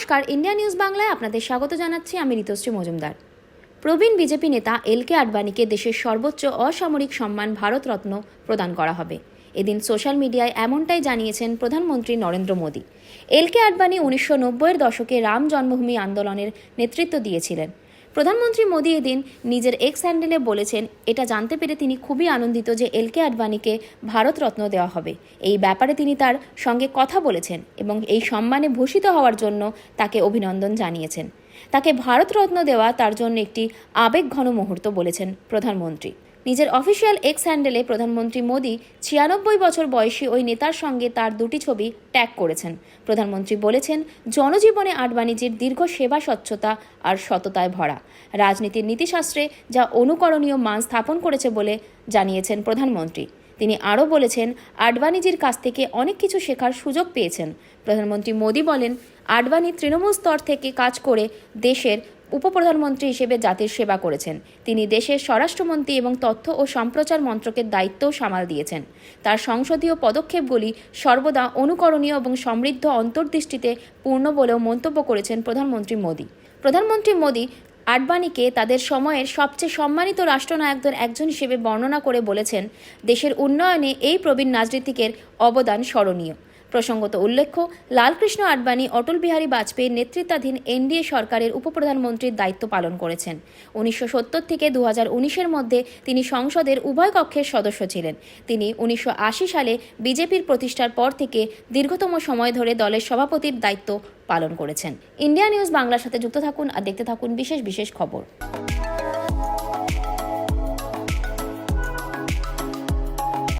নমস্কার, India news বাংলায় আপনাদের স্বাগত জানাচ্ছি, আমি ঋতুশ্রী মজুমদার। প্রবীণ বিজেপি নেতা এল কে আডবাণীকে দেশের সর্বোচ্চ অসামরিক সম্মান ভারতরত্ন প্রদান করা হবে। এদিন সোশ্যাল মিডিয়ায় এমনটাই জানিয়েছেন প্রধানমন্ত্রী নরেন্দ্র মোদী। এল কে আডবাণী উনিশশো নব্বইয়ের দশকে রাম জন্মভূমি আন্দোলনের নেতৃত্ব দিয়েছিলেন। প্রধানমন্ত্রী মোদী এদিন নিজের এক্স হ্যান্ডেলে বলেছেন, এটা জানতে পেরে তিনি খুবই আনন্দিত যে এল কে আডবাণীকে ভারতরত্ন দেওয়া হবে। এই ব্যাপারে তিনি তার সঙ্গে কথা বলেছেন এবং এই সম্মানে ভূষিত হওয়ার জন্য তাকে অভিনন্দন জানিয়েছেন। তাকে ভারতরত্ন দেওয়া তার জন্য একটি আবেগঘন মুহূর্ত বলেছেন প্রধানমন্ত্রী। নিজের অফিসিয়াল এক্স হ্যান্ডেলে প্রধানমন্ত্রী মোদী ছিয়ানব্বই বছর বয়সী ওই নেতার সঙ্গে তার দুটি ছবি ট্যাগ করেছেন। প্রধানমন্ত্রী বলেছেন, জনজীবনে আডবাণীজির দীর্ঘ সেবা স্বচ্ছতা আর সততায় ভরা। রাজনীতির নীতিশাস্ত্রে যা অনুকরণীয় মান স্থাপন করেছে বলে জানিয়েছেন প্রধানমন্ত্রী। তিনি আরও বলেছেন আডবাণীজির কাছ থেকে অনেক কিছু শেখার সুযোগ পেয়েছেন। প্রধানমন্ত্রী মোদী বলেন আডবাণী তৃণমূল স্তর থেকে কাজ করে দেশের উপপ্রধানমন্ত্রী হিসেবে জাতির সেবা করেছেন। তিনি দেশের স্বরাষ্ট্রমন্ত্রী এবং তথ্য ও সম্প্রচার মন্ত্রকের দায়িত্বও সামাল দিয়েছেন। তার সংসদীয় পদক্ষেপগুলি সর্বদা অনুকরণীয় এবং সমৃদ্ধ অন্তর্দৃষ্টিতে পূর্ণ বলেও মন্তব্য করেছেন প্রধানমন্ত্রী মোদী। প্রধানমন্ত্রী মোদী আডবাণীকে তাদের সময়ের সবচেয়ে সম্মানিত রাষ্ট্রনায়কদের একজন হিসেবে বর্ণনা করে বলেছেন, দেশের উন্নয়নে এই প্রবীণ রাজনীতিকের অবদান স্মরণীয়। প্রসঙ্গত উল্লেখ্য, লালকৃষ্ণ আডবাণী, অটল বিহারী বাজপেয়ীর নেতৃত্বাধীন এনডিএ সরকারের উপপ্রধানমন্ত্রীর দায়িত্ব পালন করেছেন। উনিশশো সত্তর থেকে দু হাজার মধ্যে তিনি সংসদের উভয় কক্ষের সদস্য ছিলেন। তিনি উনিশশো আশি সালে বিজেপির প্রতিষ্ঠার পর থেকে দীর্ঘতম সময় ধরে দলের সভাপতির দায়িত্ব পালন করেছেন। ইন্ডিয়া নিউজ বাংলার সাথে যুক্ত থাকুন আর দেখতে থাকুন বিশেষ বিশেষ খবর।